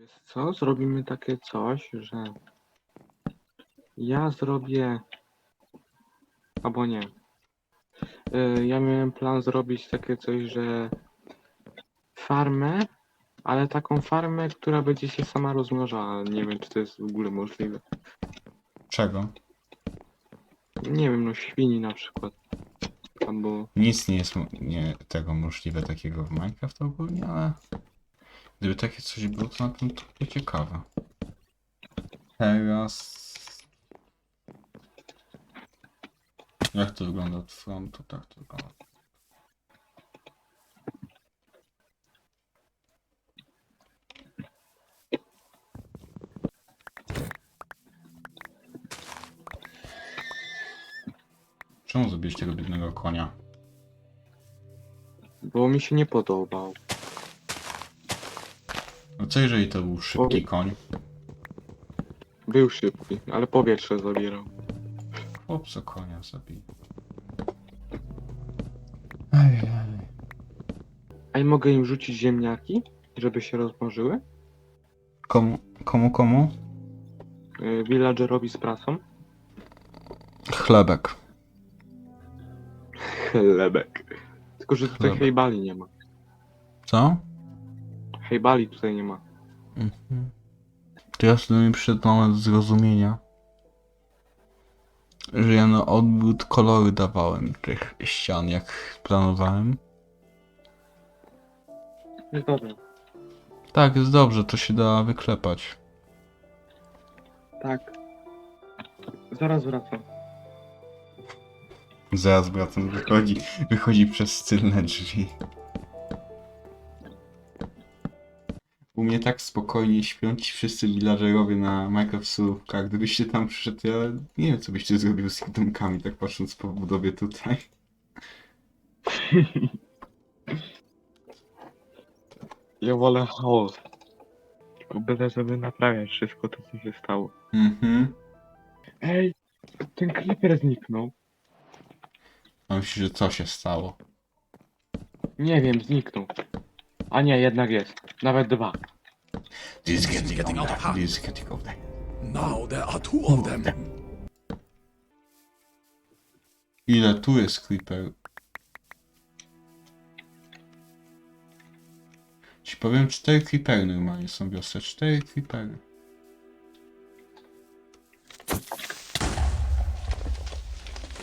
Wiesz co? Zrobimy takie coś, że ja zrobię albo nie. Y, Ja miałem plan zrobić takie coś, że farmę, ale taką farmę, która będzie się sama rozmnażała. Nie wiem, czy to jest w ogóle możliwe. Czego? Nie wiem, no świni na przykład. Albo Nic nie jest mo- nie, tego możliwe takiego w Minecraft ogólnie, ale gdyby takie coś było, to na pewno to będzie ciekawe. Teraz... Jak to wygląda od frontu? Tak to wygląda. Czemu zrobiłeś tego biednego konia? bo mi się nie podobał. Co jeżeli to był szybki koń? Był szybki, ale powietrze zabierał. Chłopco konia zabij. Ej, ej. A i mogę im rzucić ziemniaki, żeby się rozmnożyły? Komu, komu, komu? Y, Villagerowi z prasą? Chlebek. Chlebek. Tylko, że tutaj Chlebek. hejbali nie ma. Co? Hejbali tutaj nie ma. Mhm. Teraz do mnie przyszedł moment zrozumienia, że ja na odwrót kolory dawałem tych ścian, jak planowałem. Jest dobrze. Tak, jest dobrze, to się da wyklepać. Tak. Zaraz wracam. Zaraz wracam, wychodzi, wychodzi przez tylne drzwi. U mnie tak spokojnie śpią ci wszyscy villagerowie na Microsoftach. Gdybyście tam przyszedł, ja nie wiem, co byście zrobił z ich domkami, tak patrząc po budowie tutaj. Ja wolę chaos. Tylko byle, żeby naprawiać wszystko to, co się stało. Mhm. Ej, ten creeper zniknął. A myślisz, że co się stało? Nie wiem, zniknął. A nie, jednak jest. Nawet dwa. This is getting, getting out of hand. This is getting out of hand. Now there are two of them. Ile tu jest creeper? Ci powiem, cztery creepery normalnie są w wiosce. Cztery creepery.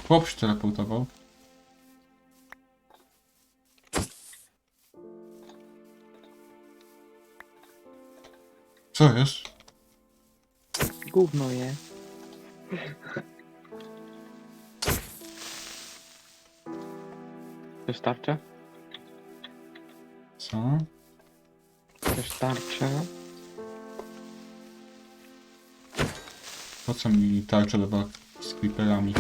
Chłop się teleportował. Co jest? Gówno je. Chcesz tarczę? Co? Chcesz tarczę? Po co mi tarcza do walk z creeperami?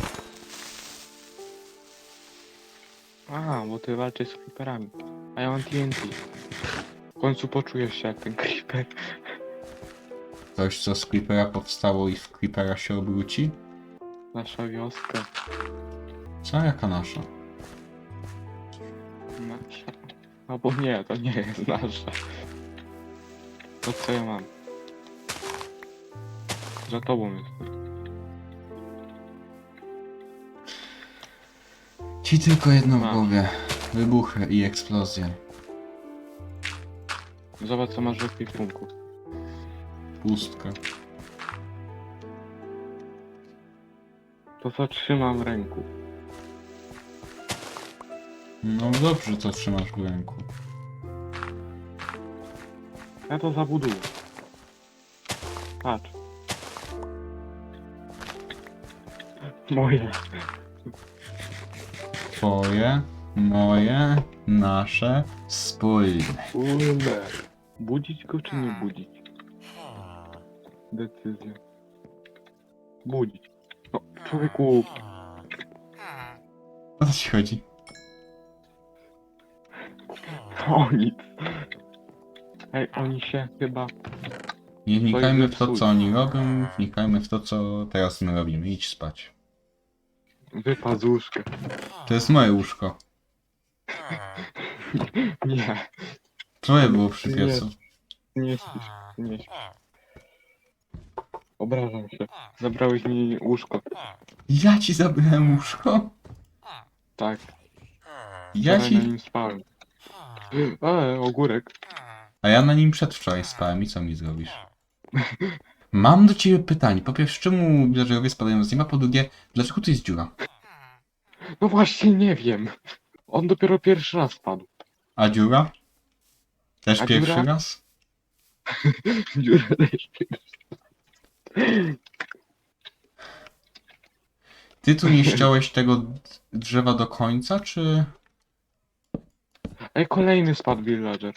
A, bo ty walczysz z creeperami. A ja mam TNT. W końcu poczujesz się jak ten creeper. Coś, co z creepera powstało i w creepera się obróci? Nasza wioska. Co? Jaka nasza? Nasza. Albo nie, to nie jest nasza. To co ja mam? Za tobą jest. Ci tylko jedno w głowie. Wybuchy i eksplozje. Zobacz co masz w ekwipunku. Pustka. To co trzymam w ręku. No dobrze, co trzymasz w ręku. Ja to zabuduję. Patrz. Moje. Twoje, moje, nasze, wspólne. Kurde. Budzić go czy nie budzić? Decyzja. Budzić. No, człowieku. O co ci chodzi? O nic. Ej, oni się chyba... Nie wnikajmy w to, co oni robią, wnikajmy w to, co teraz my robimy. Idź spać. Wypadł z łóżka. To jest moje łóżko. Nie. Twoje było przy Nie. piecu. Nie śpisz, nie śpisz. Obrażam się. Zabrałeś mi łóżko. Ja ci zabrałem łóżko? Tak, Ja wczoraj na ci... nim spałem. E, ogórek. A ja na nim przedwczoraj spałem i co mi zrobisz? Mam do ciebie pytanie. Po pierwsze, czemu villagerowie spadają z nieba? Po drugie, dlaczego tu jest dziura? No właśnie nie wiem. On dopiero pierwszy raz spadł. A dziura? Też A pierwszy dziura? raz? Dziurę też Ty tu nie ściąłeś tego drzewa do końca, czy... Ej, kolejny spadł villager.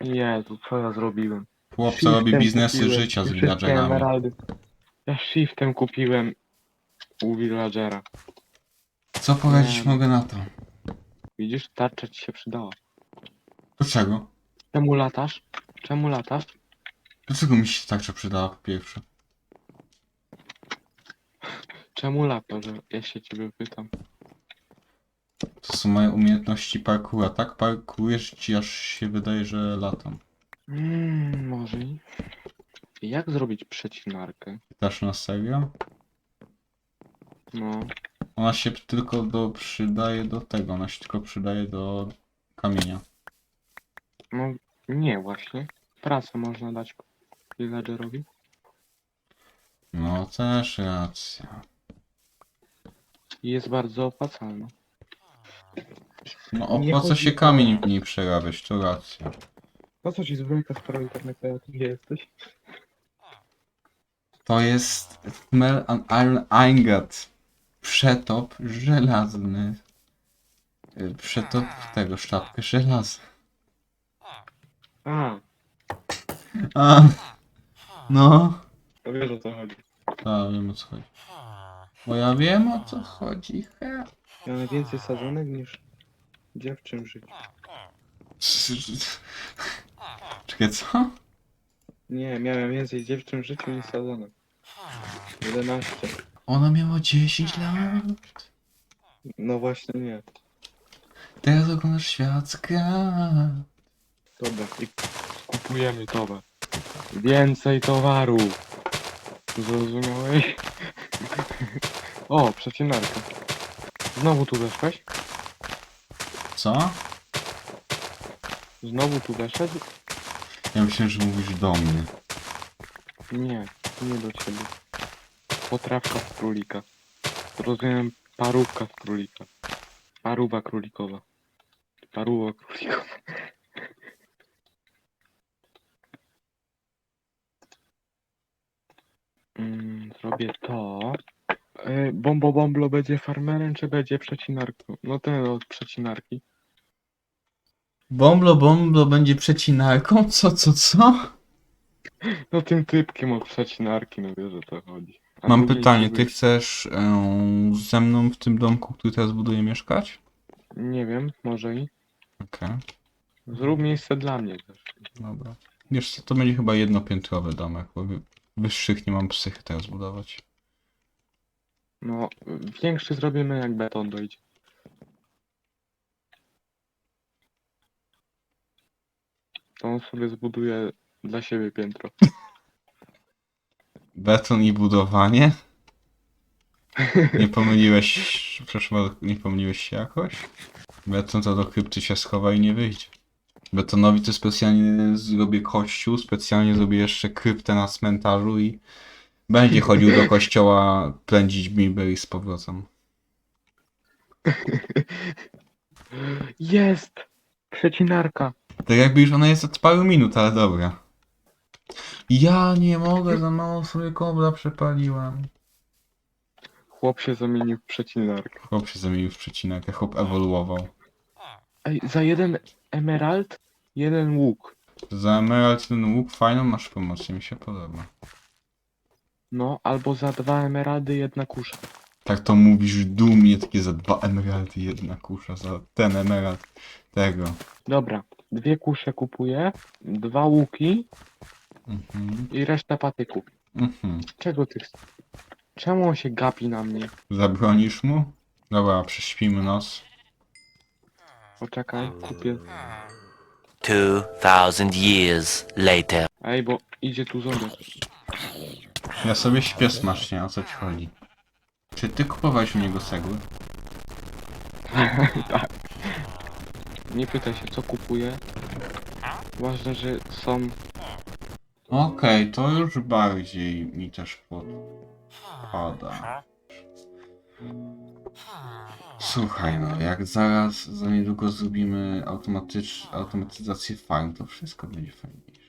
Jezu, co ja zrobiłem? Chłopca robi biznesy kupiłem życia z wszystkie villagerami. emeraldy. Ja shiftem kupiłem u villagera. Co poradzić Nie. mogę na to? Widzisz, tarcza ci się przydała. Do czego? Czemu latasz? Czemu latasz? Do czego mi się tarcza przydała po pierwsze? Czemu latasz? Ja się ciebie pytam. To są moje umiejętności parkoura, tak? Parkurujesz ci aż się wydaje, że latam. Mm, może i. Jak zrobić przecinarkę? Pytasz na serio? No, Ona się tylko do, przydaje do tego, ona się tylko przydaje do kamienia. no nie właśnie. Pracę można dać villagerowi. No też racja. I jest bardzo opłacalna. No Nie opłaca chodzi się o- kamień w niej przerabiać, to racja. Po co ci zbrojka, skoro internetowa gdzie jesteś? To jest Smell an Iron Ingot. Przetop żelazny. Y, Przetop tego, sztabkę żelaza. A, A, no. to wiesz o co chodzi. A, wiem o co chodzi. Bo ja wiem o co chodzi. he. Miałem więcej sadzonek niż dziewczyn w życiu. Czekaj, co? Nie, miałem więcej dziewczyn w życiu niż sadzonek. 11. Ona miała 10 lat. No właśnie nie. Teraz oglądasz świat z krat. Dobra, i kupujemy towar. Więcej towaru. Zrozumiałeś? O, przecinarka. Znowu tu weszłeś? Co? Znowu tu weszedł? Ja myślałem, że mówisz do mnie. Nie, nie do ciebie. Potrawka z królika. Rozumiem, parówka z królika. Paruwa królikowa. Paruwa królikowa. Mm, zrobię to. Bombo Bomblo będzie farmerem, czy będzie przecinarką? No ten od przecinarki. Bomblo Bomblo będzie przecinarką? Co, co, co? No tym typkiem od przecinarki, no wiesz o co chodzi. A Mam drugi pytanie, ty chcesz e, ze mną w tym domku, który teraz buduję, mieszkać? Nie wiem, może i. Okej, Zrób miejsce dla mnie też. dobra. Wiesz co, to będzie chyba jednopiętrowy domek, bo wy- wyższych nie mam psychy teraz budować. No, większy zrobimy jak beton dojdzie. To on sobie zbuduje dla siebie piętro. Beton i budowanie? Nie pomyliłeś, przepraszam, nie pomyliłeś się jakoś? Beton to do krypty się schowa i nie wyjdzie. Betonowi to specjalnie zrobię kościół, specjalnie zrobię jeszcze kryptę na cmentarzu i będzie chodził do kościoła plędzić Bilberry z powrotem. Jest! Przecinarka! Tak jakby już ona jest od paru minut, ale dobra. Ja nie mogę, za mało sobie kobla przepaliłem. Chłop się zamienił w przecinarkę. Chłop się zamienił w przecinarkę, chłop ewoluował. Ej, za jeden emerald, jeden łuk. Za emerald ten łuk fajną masz promocję, mi się podoba. No, albo za dwa emeraldy, jedna kusza. Tak to mówisz dumnie, takie za dwa emeraldy, jedna kusza, za ten emerald, tego. Dobra, dwie kusze kupuję, dwa łuki Mhm, i reszta patyków. mhm. Czego ty chcesz? Czemu on się gapi na mnie? Zabronisz mu? Dobra, prześpimy nos. Poczekaj, kupię. 2,000 years later. Ej, bo idzie tu zombie. Ja sobie śpię smacznie, o co ci chodzi? Czy ty kupowałeś u niego cegły? tak. Nie pytaj się, co kupuję. Ważne, że są... Okej, to już bardziej mi też podpada. Słuchaj no, jak zaraz, za niedługo zrobimy automatycz, automatyzację farm, to wszystko będzie fajniejsze.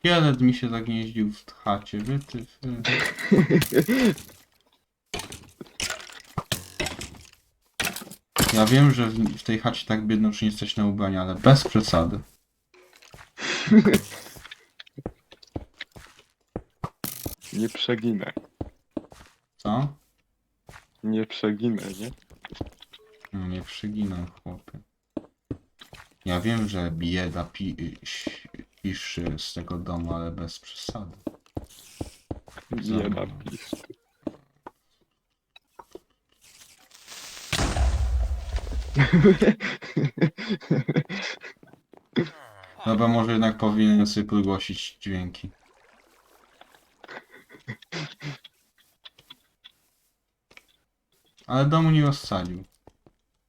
Szkielet mi się zagnieździł w chacie, wytyfy. Ja wiem, że w, w tej chacie tak biedno, że nie jesteś na ubrania, ale bez przesady. Nie przeginę. Co? Nie przeginę, nie? No nie przyginam, chłopie. Ja wiem, że bieda pi ś- piszy z tego domu, ale bez przesady. Nie Za- napisz. Dobra, może jednak powinienem sobie podgłosić dźwięki. Ale domu nie rozsadził.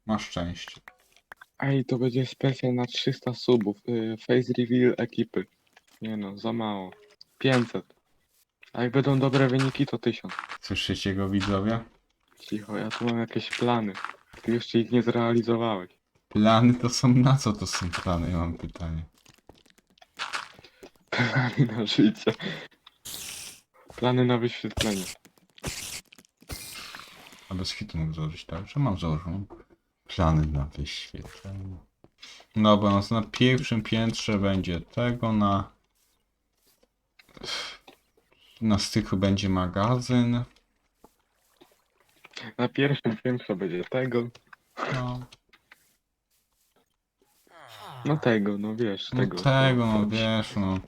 Masz szczęście. Ej, to będzie specjal na 300 subów. Y, face reveal ekipy. Nie no, za mało. 500. A jak będą dobre wyniki, to 1000. Słyszycie go widzowie? Cicho, ja tu mam jakieś plany. Ty jeszcze ich nie zrealizowałeś. Plany to są na co to są plany? Ja mam pytanie. Plany na życie. Plany na wyświetlenie. A bez hitu mógł założyć tak, że mam założone plany na wyświetlenie. Dobra, no to na pierwszym piętrze będzie tego, na... Na styku będzie magazyn. Na pierwszym piętrze będzie tego. No, No tego, no wiesz, no tego. tego, no wiesz, no.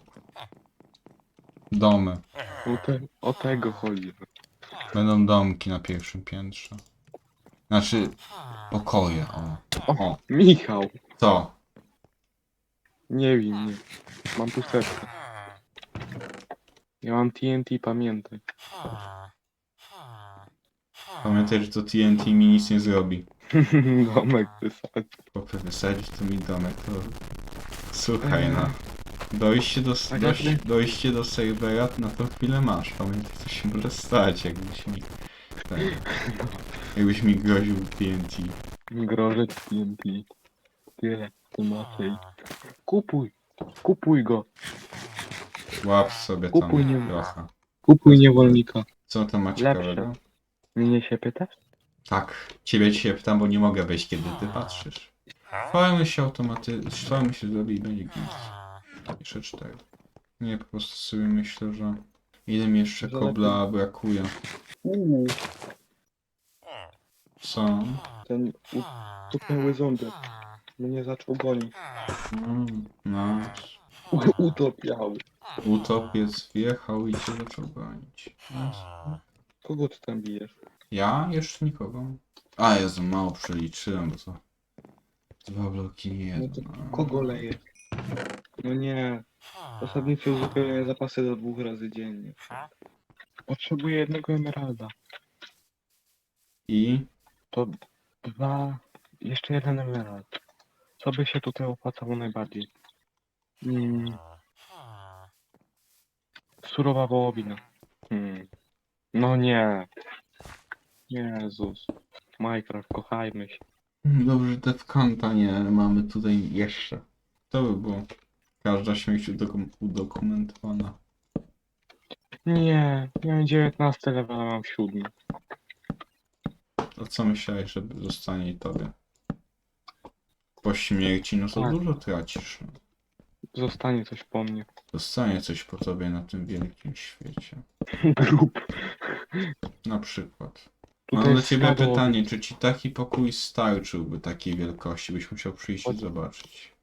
Domy. O, te, o tego chodzi. Będą domki na pierwszym piętrze. Znaczy, pokoje, o. O, Michał! co? Nie bij mnie. Mam pusteczkę. Ja mam TNT, pamiętaj. Pamiętaj, że to TNT mi nic nie zrobi. Domek wysadzi. Chłopie, wysadzić to mi domek, to... Słuchaj no. Dojście do, Tak dojść, jakby- dojście do serwera na to chwilę masz. Pamiętaj, co się może stać, jakbyś mi... Ten, jakbyś mi groził TNT. Grożeć TNT. Tyle, tu macie. Kupuj! Kupuj go! Łap sobie Kupuj, nie tam trochę. Kupuj niewolnika. Co tam ma Lepsze. ciekawego? Mnie się pytasz? Tak, ciebie cię pytam, bo nie mogę wejść, kiedy ty patrzysz. Farmy się automaty... Farmy się zrobi i będzie git. Jeszcze cztery. Nie, po prostu sobie myślę, że... Ile mi jeszcze kobla brakuje? Uuu, Co? ten utknęły zombie. Mnie zaczął gonić. Mm, no. Utopiały. Utopiec wjechał i cię zaczął gonić. Kogo ty tam bijesz? Ja? Jeszcze nikogo. A, Jezu, mało przeliczyłem, bo to... Dwa bloki nie No jedno. to kogo lejesz? No nie. Zasadniczo uzupełniam zapasy do dwóch razy dziennie. Potrzebuję jednego emeralda. I? To dwa... Jeszcze jeden emerald. Co by się tutaj opłacało najbardziej? Mm. Surowa wołowina. Hmm. No nie. Jezus. Minecraft, kochajmy się. Dobrze, że Defkanta nie mamy tutaj jeszcze. To by było. Każda śmierć udokum- udokumentowana. Nie, miałem 19 level, a mam 7. To co myślałeś, że zostanie i tobie? Po śmierci, no to Tak. dużo tracisz. Zostanie coś po mnie. Zostanie coś po tobie na tym wielkim świecie. Grób. Na przykład. Mam do jest ciebie pytanie, czy ci taki pokój starczyłby takiej wielkości? Byś musiał przyjść i Chodź. zobaczyć.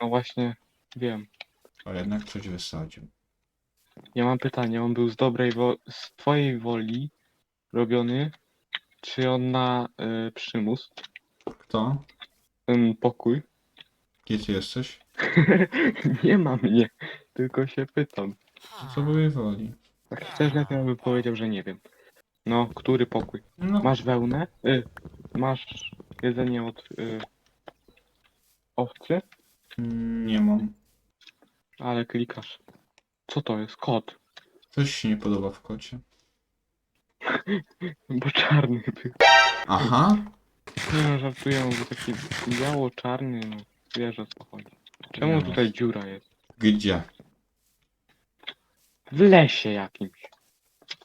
No właśnie, wiem. A jednak coś wysadził. Ja mam pytanie, on był z dobrej wo- z twojej woli robiony, czy on na y, przymus? Kto? Pokój? Gdzie ty jesteś? nie ma mnie. tylko się pytam. Co by woli? Jak chcesz, lepiej bym powiedział, że nie wiem. No, który pokój? No, Masz wełnę? Y, masz jedzenie od y, owcy? nie mam. Ale klikasz. Co to jest? Kot. Coś się nie podoba w kocie. Bo czarny był. Aha. Nie no, żartuję, bo taki biało-czarny, no wiesz o co chodzi. Czemu tutaj dziura jest? Gdzie? W lesie jakimś.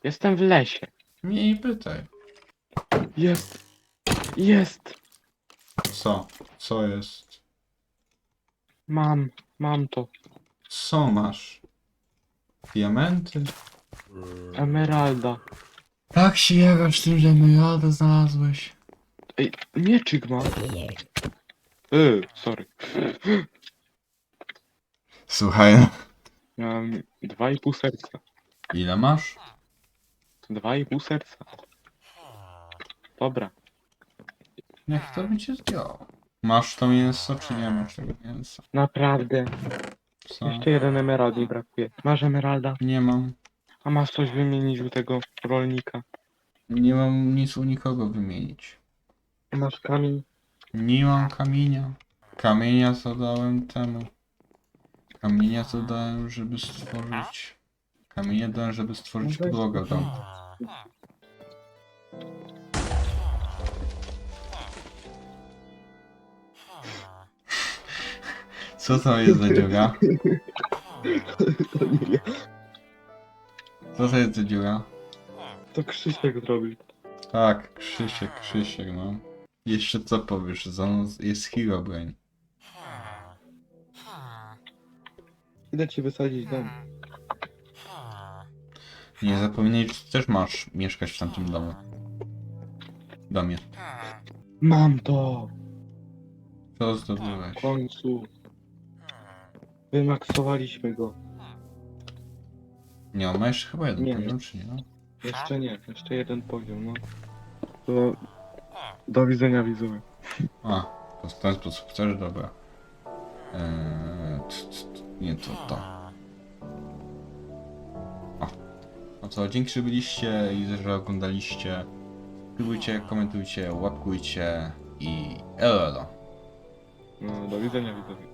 Jestem w lesie. Mnie nie pytaj. Jest. Jest. Co? Co jest? Mam. Mam to. Co masz? Diamenty? Emeralda. Tak się jarasz tym, że emeraldę znalazłeś. Ej, mieczyk mam. Y, sorry. Słuchaj, no. Miałem dwa i pół serca. ile masz? Dwa i pół serca. Dobra. Niech to będzie zdjął. Masz to mięso, czy nie masz tego mięsa? Naprawdę. Co? Jeszcze jeden emerald mi brakuje. Masz emeralda? Nie mam. A masz coś wymienić u tego rolnika? Nie mam nic u nikogo wymienić. Masz kamień? Nie mam kamienia. Kamienia to dałem temu. Kamienia to dałem, żeby stworzyć... Kamienia dałem, żeby stworzyć No podłogę w Co to jest za dziura? To nie ja. Co to jest za dziura? To Krzysiek zrobił. Tak, Krzysiek, Krzysiek, no. Jeszcze co powiesz? Za nas jest Herobrine. Idę ci wysadzić dom. Nie zapominaj, że ty też masz mieszkać w tamtym domu. Domie. Mam to! Co W zdobyłeś? końcu. Wymaksowaliśmy go. Nie, on ma jeszcze chyba jeden Nie. poziom, czy nie? Jeszcze nie, jeszcze jeden poziom, no. To... Do widzenia widzowie. A, to w ten sposób też dobra. Eee, t, t, t, nie to, to. O. No to dzięki, że byliście i że oglądaliście. Subskrybujcie, komentujcie, łapkujcie i elo elo. No, do widzenia widzowie.